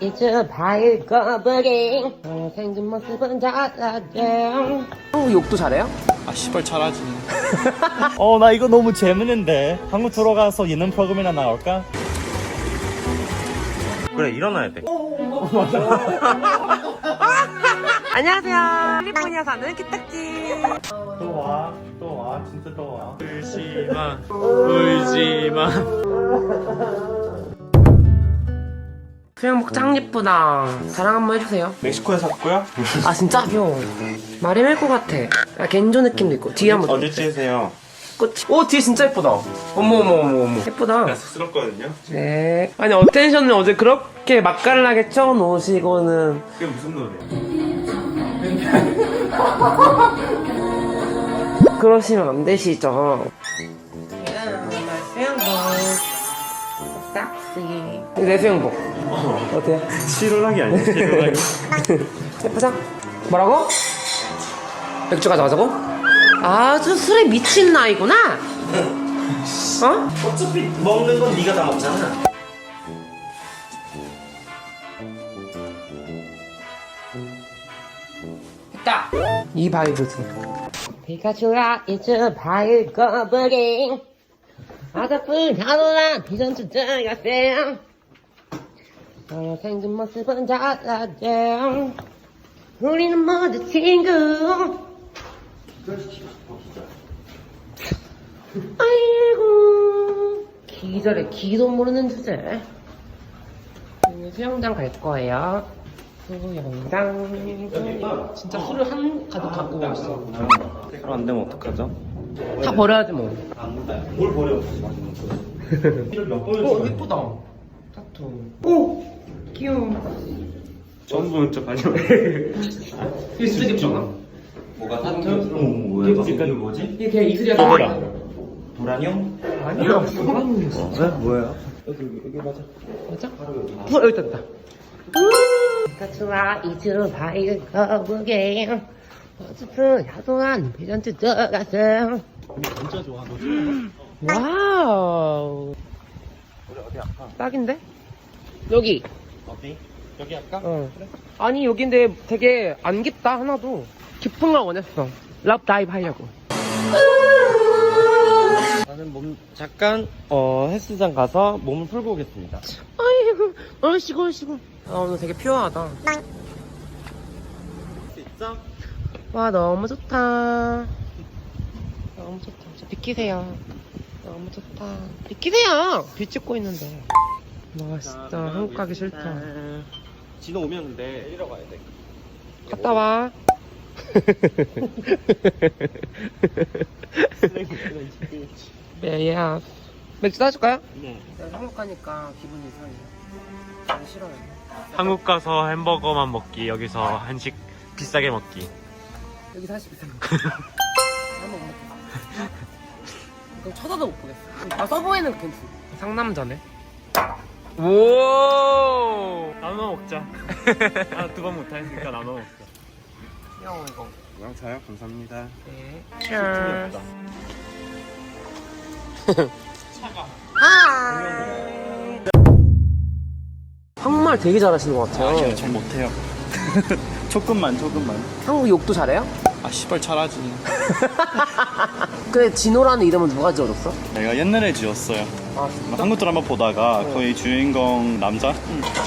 이제 밝아버린 어, 생긴 모습은 달라져 한국 욕도 잘해요? 아 씨발 잘하지. 어 나 이거 너무 재밌는데. 한국 들어가서 예능 프로그램이나 나올까? 그래 일어나야 돼. 안녕하세요. 캘리포니아 사는 키딱지 또와또와. 진짜 또와. 울지마 울지마 수영복 짱 예쁘다. 자랑 한번 해주세요. 멕시코에 샀고요. 아 진짜? 귀여워 말이 멜것 같아. 아, 겐조 느낌도 있고 뒤에 한번 어디 찌세요? 꽃이. 오 뒤에 진짜 예쁘다. 어머 어머 어머 어머. 예쁘다. 쑥스럽거든요? 네. 아니 어텐션을 어제 그렇게 맛깔나게 쳐놓으시고는. 그게 무슨 노래야? 그러시면 안 되시죠. 수영복 싹시 내 수영복 어 때요? 실오락이 아니야 실오락이 예쁘죠? 뭐라고? 맥주 가져가자고? 아주 술에 미친 나이구나 어? 어차피 먹는 건 네가 다 먹잖아 됐다 이 바이브지 피카츄가 이제 밝아버린 아자쁜 하루나 비전투 들어가 어, 생긴 모습은 달라져. 우리는 모두 친구. 아이고. 기절에 기도 모르는 주제. 오늘 수영장 갈 거예요. 수영장. 진짜 술을 한 가득 갖고 왔어. 그럼 안 되면 어떡하죠? 다 버려야지 뭐. 뭘 버려 어, 예쁘다. 타투. 오! 귀여워. 처음 보는 척 아니야 이게 진짜 예쁘잖아. 뭐가 타투? 어 뭐야 이거 뭐지? 이게 그냥 이슬이야. 도라 도란이 형? 아니야. 네? 뭐예요? 여기 여기 맞아 맞아? 어, 여기 있다, 있다. 피카츄와 이즈로 밝아보게 어쨌든 야동한 비전트 들어가서 진짜 좋아 너 와우 우리 어디 할까? 딱인데? 여기 어디? 여기 할까? 어. 아니 여긴데 되게 안 깊다 하나도. 깊은 걸 원했어. 럽 다이브 하려고. 나는 몸 잠깐 어 헬스장 가서 몸을 풀고 오겠습니다. 아이고 얼씨구 얼씨구. 아 오늘 되게 퓨어하다. 진짜? 와 너무 좋다. 너무 좋다. 저 비키세요. 너무 좋다. 비키세요! 비 찍고 있는데 와 진짜 한국 가기 싫다. 진호 오면 돼. 데리러 가야 돼. 갔다 와. 네야 맥주 따줄까요? 네. 한국 가니까 기분이 이상해. 안 싫어요. 한국 가서 햄버거만 먹기 여기서 한식 비싸게 먹기. 여기 사실 비싼 거 한번 못 먹겠어. 그럼 쳐다도 못 보겠어. 아 서브웨이는 괜찮아. 상남자네 오! 나눠 먹자. 아 두 번 못하니까 나눠 먹자. 귀여워 이거. 영차요? 감사합니다. 네. 짠 하이 한국말 되게 잘하시는 것 같아요. 아니요 전 못해요. 조금만 조금만. 한국 욕도 잘해요? 아 씨발 잘하지. 근데 진호라는 이름은 누가 지어줬어? 내가 옛날에 지었어요 아 진짜? 한국 드라마 보다가 거의 주인공 남자?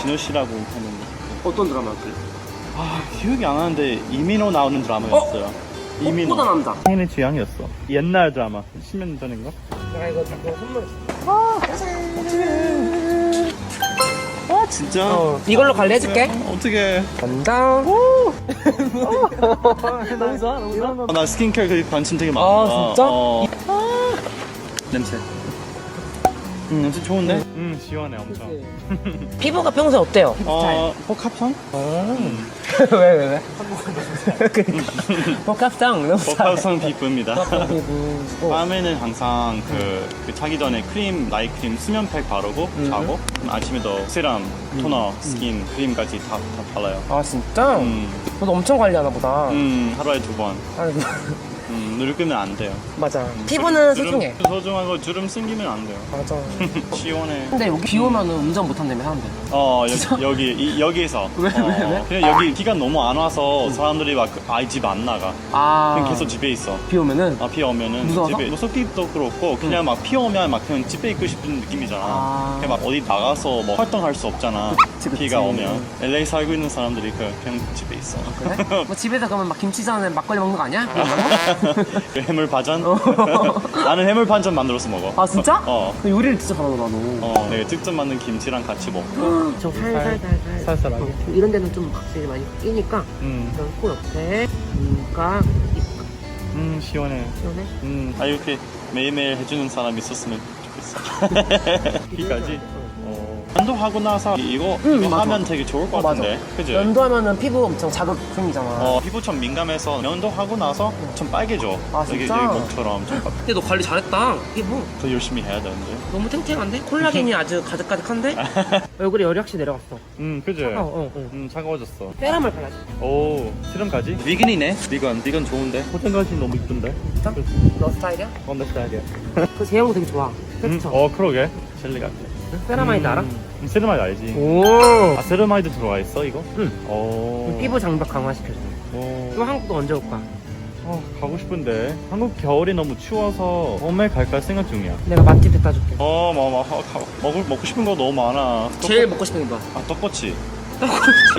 진호 씨라고 하는 어떤 드라마였길래? 아 기억이 안 나는데 이민호 나오는 드라마였어요. 이민호. 꽃보다 남자. 생일의 취향이었어. 옛날 드라마. 10년 전인가? 내가 이거 자꾸 선물. 아 진짜? 어, 이걸로 관리 해줄게. 어떻게 간다 너무 좋아 너무 좋아 나 스킨케어 그 관심 되게 많아. 아, 진짜? 어. 냄새 음 냄새 좋은데? 음 시원해 엄청 피부가 평소에 어때요? 어 복합성? 왜, 왜, 왜? 그니까. 복합성, 너무 복합성 피부입니다 피부. 어. 밤에는 항상 그, 그 자기 전에 크림, 나이크림, 수면팩 바르고 자고 그럼 아침에도 세럼, 토너, 스킨, 크림까지 다, 다 발라요 아, 진짜? 음, 너도 엄청 관리하나 보다. 음 하루에 두 번 아이고. 음, 늙으면 안 돼요. 맞아. 피부는 주름- 소중해. 소중한 거 주름 생기면 안 돼요. 맞아. 시원해. 근데 여기 비 오면은 운전 못 한다며 사람들. 어 여, 여기 이, 여기에서 왜, 어, 왜, 왜? 그냥 여기 비가 너무 안 와서 사람들이 막 아이 집안 나가. 아. 그냥 계속 집에 있어. 비 오면은. 아, 비 오면은 무서워서? 집에 무섭기도 그렇고 그냥 막 비 오면 막 그냥 집에 있고 싶은 느낌이잖아. 아. 그냥 막 어디 나가서 뭐 활동할 수 없잖아. 그치, 그치. 비가 오면 LA 살고 있는 사람들이 그- 그냥 집에 있어. 그래? 뭐 집에서 그러면 막 김치전에 막걸리 먹는 거 아니야? 그 해물 반찬? 어. 나는 해물 반찬 만들어서 먹어. 아 진짜? 어. 너 요리를 진짜 잘하더라 너. 어, 내가 직접 만든 김치랑 같이 먹고. 저 살살살살. 살살하게. 이런 데는 좀 확실히 많이 끼니까 음, 그냥 코 옆에 눈가 입가 음 시원해. 시원해. 음, 아 이렇게 매일매일 해주는 사람 있었으면 좋겠어. 비까지. 어. 면도하고 나서 이거 음, 이거 맞아. 하면 되게 좋을 것 어, 맞아. 같은데, 그지? 면도하면은 피부 엄청 자극 생기잖아. 어, 피부 좀 민감해서 면도하고 나서 좀 빨개져. 아, 여기, 진짜? 여기 목처럼 좀 근데 너 관리 잘했다. 피부 더 열심히 해야 되는데. 너무 탱탱한데? 콜라겐이 아주 가득가득한데? 얼굴에 열이 확실히 내려갔어. 음, 그지? 어, 어, 어. 음, 차가워졌어. 세럼을 발라줘. 오, 트럼까지? 비건이네. 비건, 비건 좋은데. 포장까지 너무 이쁜데. 진짜? 너 스타일이야? 어, 내 스타일이야. 그 제형도 되게 좋아. 음, 그쵸? 어, 그러게. 젤리 같아. 세라마이드 알아? 음, 세르마이드 알지? 오. 아, 세르마이드 들어와 있어, 이거? 응. 오. 피부 장벽 강화시켜줘. 오. 또 한국도 언제 올까? 어, 가고 싶은데. 한국 겨울이 너무 추워서 봄에 갈까 생각 중이야. 내가 맛집 데다 줄게. 어, 뭐, 뭐, 어, 가- 먹을, 먹고 싶은 거 너무 많아. 제일 먹고 싶은 게 뭐야? 아, 떡꼬치.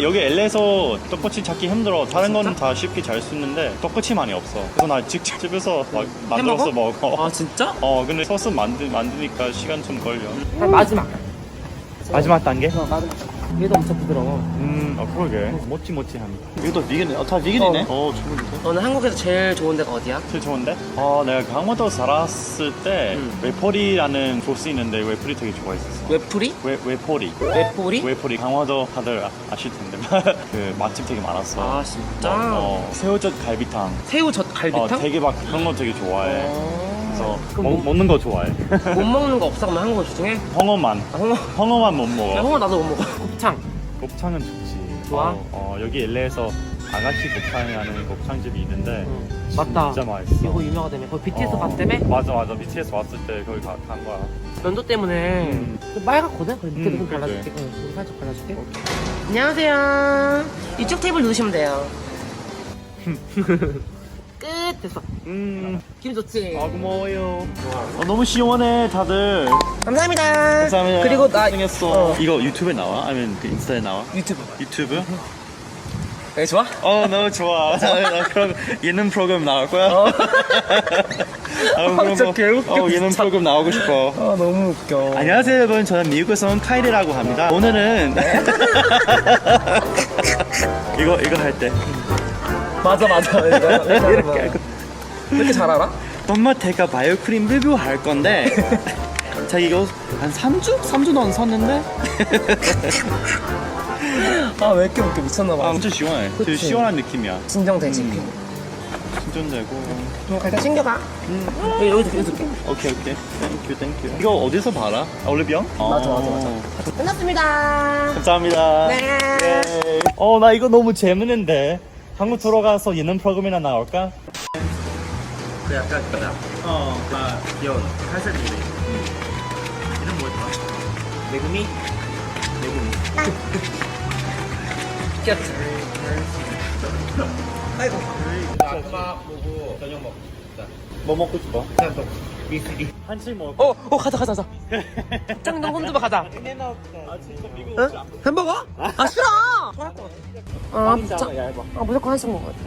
여기 LA에서 떡꼬치 찾기 힘들어. 다른 건 다 쉽게 잘 수 있는데 떡꼬치만이 없어. 그래서 나 직접 집에서 막 만들어서 먹어. 아 진짜? 어, 근데 소스 만드, 만드니까 시간 좀 걸려. 아, 마지막. 마지막 단계? 어, 마지막. 얘도 엄청 부드러워. 음, 어, 그러게. 모찌모찌한. 이것도 비건이네. 어, 다 비건이네. 어, 좋은데. 너는 한국에서 제일 좋은 데가 어디야? 제일 좋은데? 어, 내가 강원도 살았을 때 음. 외포리라는 곳이 있는데 외포리 되게 좋아했었어. 외풀이? 외, 외포리. 외포리? 외포리 강화도 다들 아- 아실 텐데 그 맛집 되게 많았어. 아 진짜? 어, 어, 새우젓 갈비탕. 새우젓 갈비탕? 어, 되게 막 그런 거 되게 좋아해. 어. 그래서 그럼 먹, 뭐- 먹는 거 좋아해. 못 먹는 거 없어 그러면 한국 중에? 홍어만. 아, 홍어. 홍어만 못 야, 먹어. 홍어 나도 못 먹어. 곱창. 곱창은 좋지. 좋아? 어, 어, 여기 LA에서 아가씨 곱창이라는 곱창집이 있는데 맞다. 진짜 맛있어. 이거 유명하다며. 거기 BTS 어, 봤다며? 맞아 맞아. BTS 왔을 때 거기 가, 간 거야. 면도 때문에 음. 좀 빨갛거든? 그래서 밑에도 음, 좀 그래. 발라줄게. 응, 여기 살짝 발라줄게. 안녕하세요. 이쪽 테이블 누우시면 돼요. 끝! 됐어. 음. 기분 좋지? 아 고마워요. 어, 너무 시원해 다들. 감사합니다. 감사합니다. 그리고 나 고생했어. 어. 이거 유튜브에 나와? 아니면 그 인스타에 나와? 유튜브. 유튜브? 왜 좋아? 어 너무 좋아. 나, 나 그럼 예능 프로그램 나올 거야? 어. 아, 그럼 진짜 뭐, 개웃겨, 어, 예능 진짜. 프로그램 나오고 싶어. 아 너무 웃겨. 안녕하세요 여러분 저는 미국에서 온 카이리라고 합니다 오늘은 이거 이거 할 때 맞아 맞아. 이렇게 이렇게 왜 이렇게 잘 알아? 덤마테가 바이오크림 리뷰 할 건데 자 이거 한 3주? 3주 넘 섰는데 아 왜 이렇게 웃겨 미쳤나 아 봐. 엄청 시원해 되게 그치. 시원한 느낌이야 진정되지. 음. 충전되고 좀 갈까 챙겨봐. 여기 여기 여기. 오케이 오케이 땡큐 땡큐 이거 어디서 봐라? 아, 올리비영? 맞아, 맞아, 맞아. 어. 끝났습니다. 감사합니다 네. 어나 이거 너무 재밌는데 한국 들어가서 예능 프로그램이나 나올까? 그 약간 그다 어아 귀여운 살색 노래 이름 뭐였더라? 메구미? 메구미 귀엽지? 아이고. 마지막 보고 저녁 먹고 뭐 먹고 싶어? 미스리 한식 먹을 어, 어, 가자, 가자, 가자. 짱동 혼두바 가자. 아 응? 햄버거? 아, 싫어! 좋아할 것 같아. 아, 진짜. 얇아 아, 무조건 한식 먹어야 돼.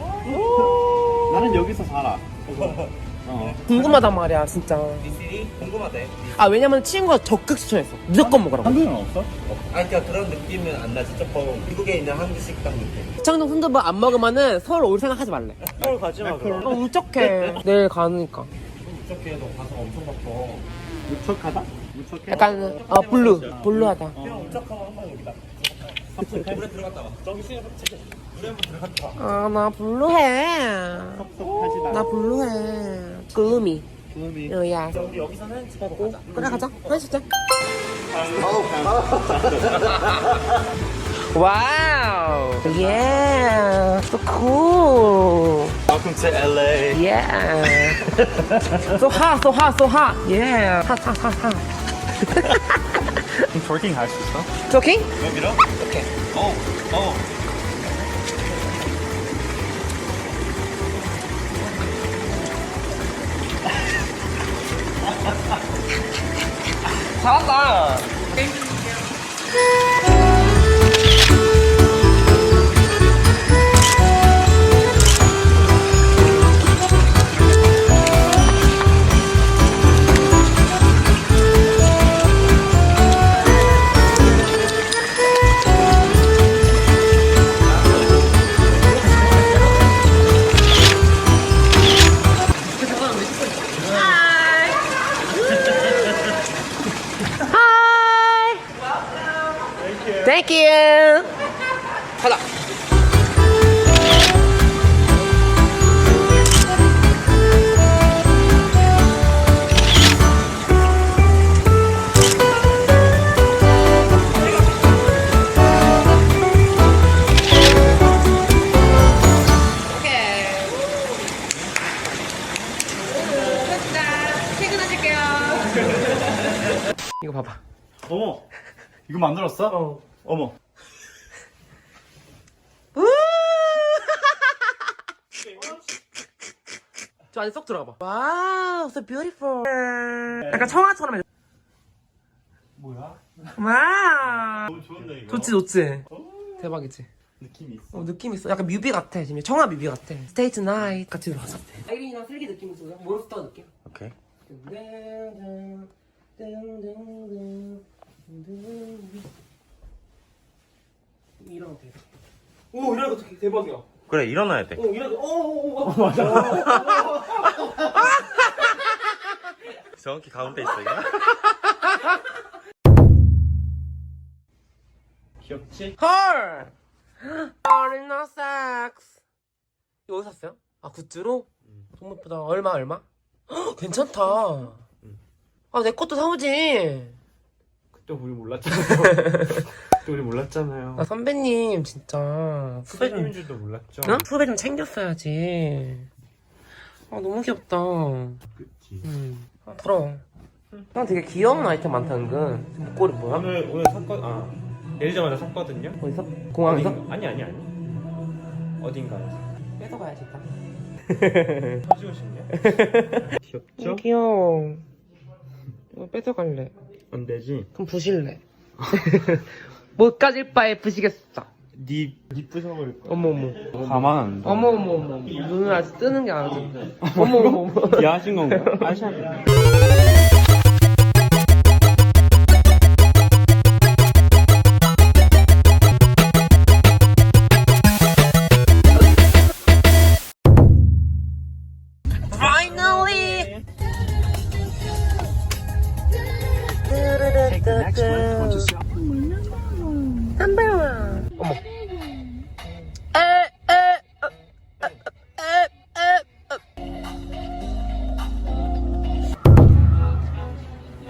나는 여기서 살아 어. 궁금하단 말이야, 진짜. 궁금하대 아, 왜냐면 친구가 적극 추천했어. 무조건 먹으라고. 한국은 없어? 아니 그러니까 그런 느낌은 안 나지 조금 미국에 있는 한국 식당 느낌 짱동 혼두바 안 먹으면은 서울 올 생각 하지 말래. 서울 가지 마 어, 울적해. 내일 가니까. 무척해 너 가서 엄청 바빠 무척하다? 무척해? 약간, 어, 블루. 블루하다. 무척하고 한번 여기다 물에 들어갔다 와 저기 수영 물에 한번 들어갔다 와 아, 나 블루해. 섭섭하지 나 블루해. 글루미. 그놈이 어, 야. 우리 여기서는 집에 고 가자 그래, 가자. 한식 자. 와우. 예. So cool. Welcome to LA. Yeah. so hot, so hot, so hot. Yeah. Hot, hot, hot, hot. 트월킹 할수 있어? Talking? 여기로? Okay. 어, 어. 잘한다. Thank you. 가자. 이거 봐봐. 어머, 이거 만들었어? 어. 어머. 저 안에 쏙 들어가 봐. 와우, so beautiful. 약간 청아처럼. 해. 뭐야? 와우. 너무 좋은데 이거. 좋지, 좋지. 대박이지. 느낌이 있어. 어, 느낌 있어. 약간 뮤비 같아. 지금 청아 뮤비 같아. Stay tonight 같이 들어가서. 아이린이랑 슬기 느낌 있어. 모르스터 느낌. 오케이. 이러면 돼. 오, 이러면 되게 대박이야. 그래 일어나야 돼. 오, 이러면, 오, 오, 오, 맞아. 정확히 가운데 있어 이거. 귀엽지? 헐! 어린너 삭스. 이거 어디서 샀어요? 아, 굿즈로? 너무 예쁘다. 얼마, 얼마? 헉, 괜찮다. 아, 내 것도 사오지. 그때 우리 몰랐잖아요. 그때 우리 몰랐잖아요. 아, 선배님, 진짜. 후배 좀, 선배님인 줄도 몰랐죠. 응? 후배 좀 챙겼어야지. 아, 너무 귀엽다. 그치. 음. 아, 더러워. 형 되게 귀여운 아이템 많다, 은근. 목걸이 뭐야? 오늘 오늘 샀거 아 내리자마자 샀거든요. 어디서? 공항에서? 어딘가- 아니 아니 아니. 어딘가에서. 뺏어가야지, 일단. 사주고 싶냐? 귀엽죠? 귀여워. 이거 뺏어갈래. 안 되지. 그럼 부실래. 못 가질 바에 부시겠어. 니, 니 부숴버릴 거야. 어머 어머. 가만 안 둬. 어머 어머 어머. 눈을 아직 뜨는 게 아니야. 어머 어머 어머. 야하신 건가요? 아샤. Finally.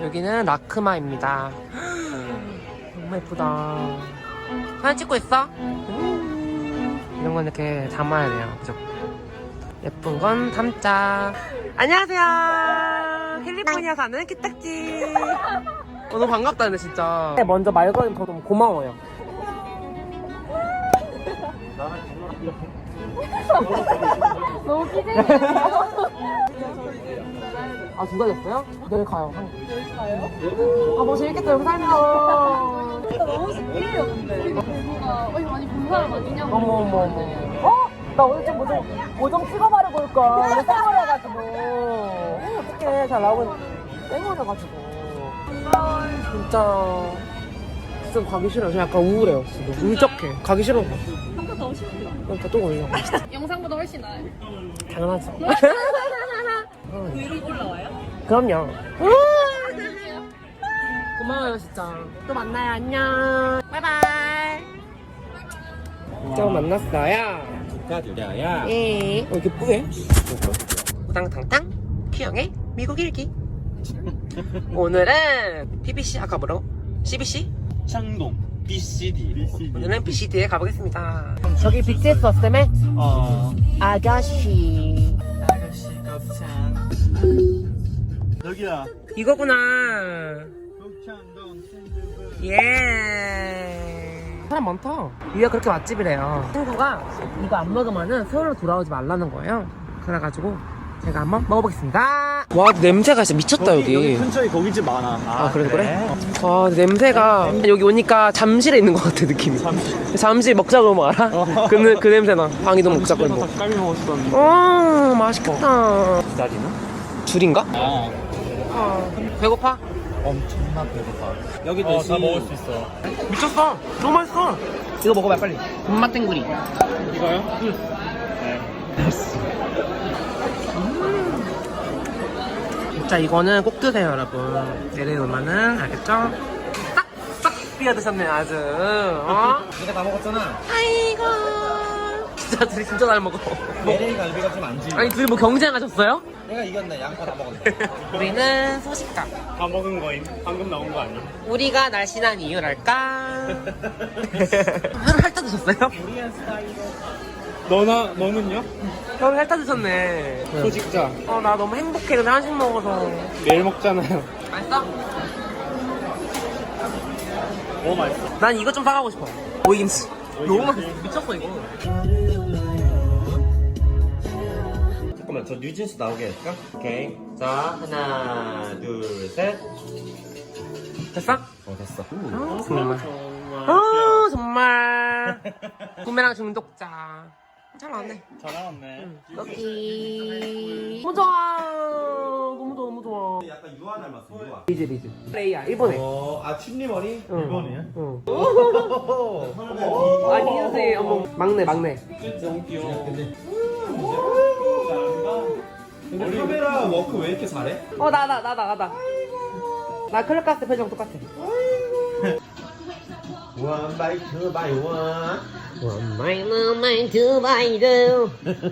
여기는 라크마입니다. 너무 예쁘다. 사진 찍고 있어? 이런 건 이렇게 담아야 돼요. 그죠? 예쁜 건 담자. 안녕하세요. 캘리포니아 사는 키딱지. 어, 너무 반갑다, 근데 진짜. 먼저 말 걸면 더 너무 고마워요. 너무 기대돼 요. 아, 누가 됐어요? 내일 가요. 내일 가요? 아, 뭐 재밌겠다, 여기 살면. 너무 신기해요, 근데. 어, 이거 많이 본 사람 아니냐고. 어머, 어머, 어머. 어? 나 오늘 좀뭐 좀, 뭐좀 찍어 바르고 올걸. 근데 쌩얼해가지고. 어떡해, 잘 나오고 쌩얼해가지고. 진짜. 진짜 가기 싫어요. 저 약간 우울해요. 지금. 울적해. 가기 싫어. 한번 더 오시면. 그러니까 또 올려. 영상보다 훨씬 나아요. 당연하죠. 브이로그 올라와요? 그럼요. 고마워요, 진짜. 또 만나요, 안녕. 바이바이. 또 만났어요. 축하드려야. 예. 어, 이렇게 뿌해? 우당탕탕 큐영의 미국 일기. 오늘은 PBC 아까 뭐라고? CBC? 창동. BCD. 오늘은 BCD에 가보겠습니다. 저기 BTS 왔다며? 어. 아가씨. 여기야. 이거구나. 예. 사람 많다. 여기가 그렇게 맛집이래요. 친구가 이거 안 먹으면은 서울로 돌아오지 말라는 거예요. 그래가지고 제가 한번 먹어보겠습니다. 와 냄새가 진짜 미쳤다 여기. 근처에 고깃집 많아. 아 그래 그래? 아 냄새가 여기 오니까 잠실에 있는 것 같아 느낌이. 잠실 먹자고 뭐 알아? 그, 그 냄새나. 방이도 먹자고 뭐. 닭갈비 먹었었는데. 어 맛있겠다. 기다리나? 줄인가? 아. 어. 배고파? 엄청나 배고파. 여기 대신 다 먹을 수 있어. 미쳤어. 너무 맛있어. 이거 먹어봐 빨리. 군맛 탱구리. 이거요? 응. 네. 진짜 이거는 꼭 드세요 여러분. 내려놓으면은 알겠죠? 싹싹 비어 드셨네 아주. 어? 내가 다 먹었잖아. 아이고. 진짜 둘이 진짜 잘 먹어. LA 갈비가 좀안 지. 아니 둘이 뭐 경쟁하셨어요? 내가 이겼네. 양파 다 먹었네. 우리는 소식감. 다 먹은 거임. 방금 나온 거 아니야? 우리가 날씬한 이유랄까? 혀를 핥아 드셨어요? 너나 너는요? 혀를 핥아 드셨네. 소직자. 어, 나 너무 행복해. 근데 한식 먹어서. 매일 먹잖아요. 맛있어? 너무 맛있어. 난 이거 좀 사가고 싶어. 오이김치. 너무 맛있어. 미쳤어, 이거. 잠깐만 저 뉴진스 나오게 할까? 오케이 자 하나 둘셋 됐어? 어 됐어 아, 정말. 아, 정말. 구매랑 중독자. 잘 나왔네. 잘 나왔네. 여기. 너무 좋아. 너무 좋아, 너무 좋아. 약간 유아 닮았어 유아 리즈, 리즈. 레이야, 일본에. 어아 춘리 머리? 응. 일본이야? 응. 어. 아, 니은세, 어머. 막내, 막내. 너무 귀여워. 근데 카메라 워크 왜 이렇게 잘해? 어, 나, 나, 나, 나, 나. 나 클럽카스 표정 똑같아. 원 바이 투 바이 원 One mile, mile, two mile.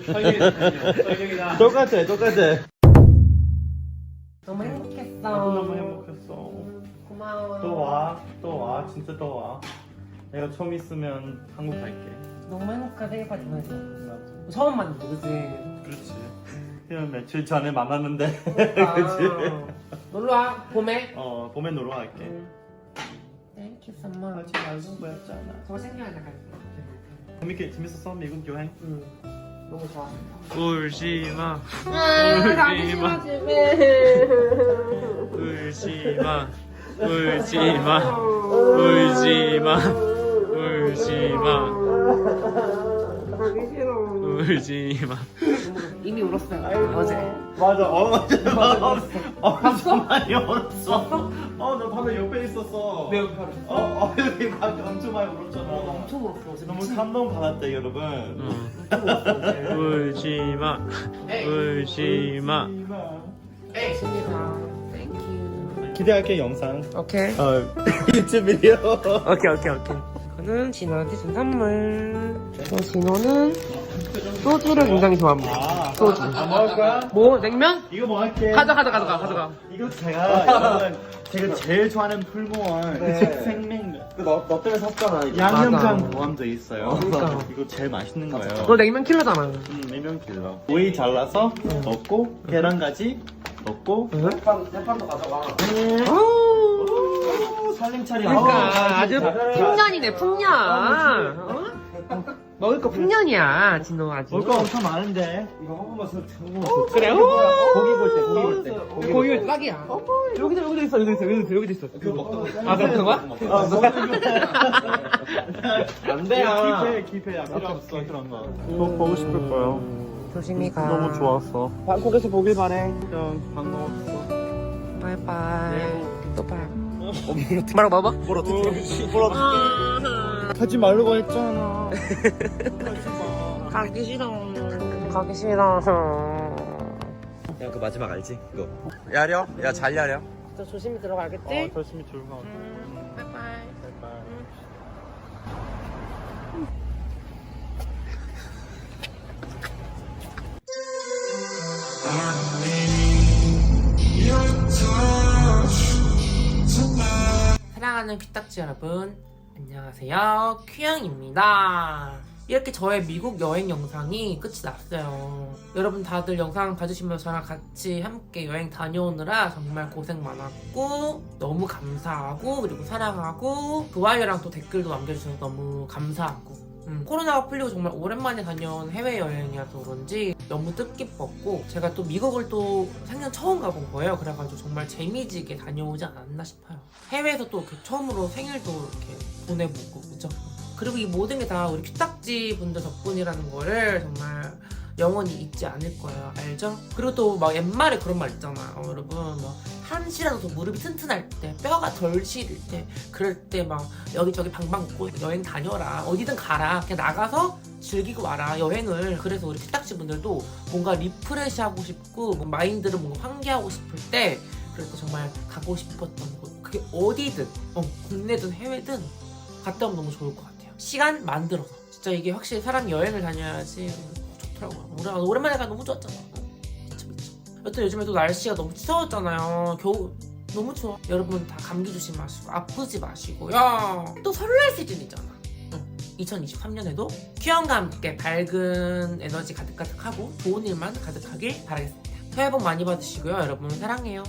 설경이다. 똑같아 똑같아 너무 행복했어. 너무 행복했어. 고마워. 또 와. 또 와. 진짜 또 와. 내가 처음 있으면 한국 갈게. 너무 행복한 생일파티 보냈어. 맞아. 처음 만났어, 그치? 그렇지. 그냥 며칠 전에 만났는데. 아, 그치? 놀러와, 봄에. 어, 봄에 놀러 갈게. 응. Thank you so much. 같이 말고 뭐였잖아. 저거 생각나, 가지. 재밌게 재밌었어 미국 여행. 응. 너무 좋아. 울지 마. 아, 가기 싫어, 집에. 울지 마. 울지 마. 울지 마. 울지 마. 가기 싫어. 울지 마. 이미 울었어요. 어제. 맞아. 어, 맞아. 봤어? 어, 봤어? 많이 울었어. 어, 나 방금 옆에 있었어. 내 옆에 알았어. 어, 어, 여기 막 엄청 많이 울었잖아. 엄청 울었어. 어제. 너무 감동 받았다, 여러분. 엄청 울었어, 어제. 울지 마. 울지 마. 좋습니다. Thank you. 기대할게 영상. 오케이. 어, 유튜브 비디오. 오케이 오케이 오케이 이거는 진호한테 준 선물 또 진호는 소주를 굉장히 좋아합니다 아, 소주 안 먹을 거야? 뭐 냉면? 이거 뭐 할게. 가져 가져 가져가 가져가 이거 제가 여러분 제가 제일 좋아하는 풀무원 네. 생맹 너, 너 때문에 샀잖아 이거 양념장. 포함돼 있어요. 그러니까. 이거 제일 맛있는 거예요. 너 냉면 킬러잖아 음, 냉면 킬러. 오이 잘라서 넣고 계란까지 넣고 햇반, 햇반도 가져가 오, 살림차림. 그러니까 아주 잘해. 풍년이네 풍년 어? 먹을 거 풍년이야 진호 아주 먹을 거 엄청 많은데. 이거 한 번만 써한 그래 고기 볼 때 고기 볼 때 고기 고기 왜 딱이야 여기도 여기도 있어 여기도 있어 여기도 있어 여기도 있어 그거 먹던 거아 그렇는 거야? 아, 먹는 안 돼요. 기패, 기패야. 필요 없어, 그런 거. 또 보고 싶을 거야. 조심히 가 너무 좋았어. 방콕에서 보길 바래 형, 반가웠어. 바이바이 또 봐. 뭐라고 봐봐? 뭘 어떻게 해? 뭘 어떻게 해? 하지 말라고 했잖아. 하지 마. 가기 싫어. 가기 싫어. 그냥 그 마지막 알지? 그거 야려? 야 잘 야려 저 조심히 들어가겠지? 어, 열심히 들고 가. 음, 바이바이. 바이바이. 사랑하는 피딱지 여러분, 안녕하세요. 큐양입니다. 이렇게 저의 미국 여행 영상이 끝이 났어요. 여러분 다들 영상 봐주시면서 저랑 같이 함께 여행 다녀오느라 정말 고생 많았고 너무 감사하고 그리고 사랑하고 좋아요랑 또 댓글도 남겨주셔서 너무 감사하고 음, 코로나가 풀리고 정말 오랜만에 다녀온 해외여행이라서 그런지 너무 뜻깊었고 제가 또 미국을 또 생전 처음 가본 거예요. 그래가지고 정말 재미지게 다녀오지 않았나 싶어요. 해외에서 또 이렇게 처음으로 생일도 이렇게 보내보고 그죠? 그리고 이 모든 게 다 우리 큐딱지 분들 덕분이라는 거를 정말 영원히 잊지 않을 거예요. 알죠? 그리고 또 막 옛말에 그런 말 있잖아요 여러분. 뭐 한시라도 더 무릎이 튼튼할 때 뼈가 덜 시릴 때 그럴 때 막 여기저기 방방 웃고 여행 다녀라. 어디든 가라. 그냥 나가서 즐기고 와라. 여행을. 그래서 우리 피딱지 분들도 뭔가 리프레시 하고 싶고 뭐 마인드를 뭔가 환기하고 싶을 때 그래서 정말 가고 싶었던 곳. 그게 어디든 어, 국내든 해외든 갔다 오면 너무 좋을 것 같아요. 시간 만들어서. 진짜 이게 확실히 사람이 여행을 다녀야지 좋더라고요. 오랜만에 가 너무 좋았잖아 여튼 요즘에 또 날씨가 너무 추워졌잖아요 겨울 너무 추워. 여러분 다 감기 조심하시고 아프지 마시고요. 또 설날 시즌이잖아. 2023년에도 큐형과 함께 밝은 에너지 가득가득하고 좋은 일만 가득하길 바라겠습니다. 새해 복 많이 받으시고요. 여러분 사랑해요.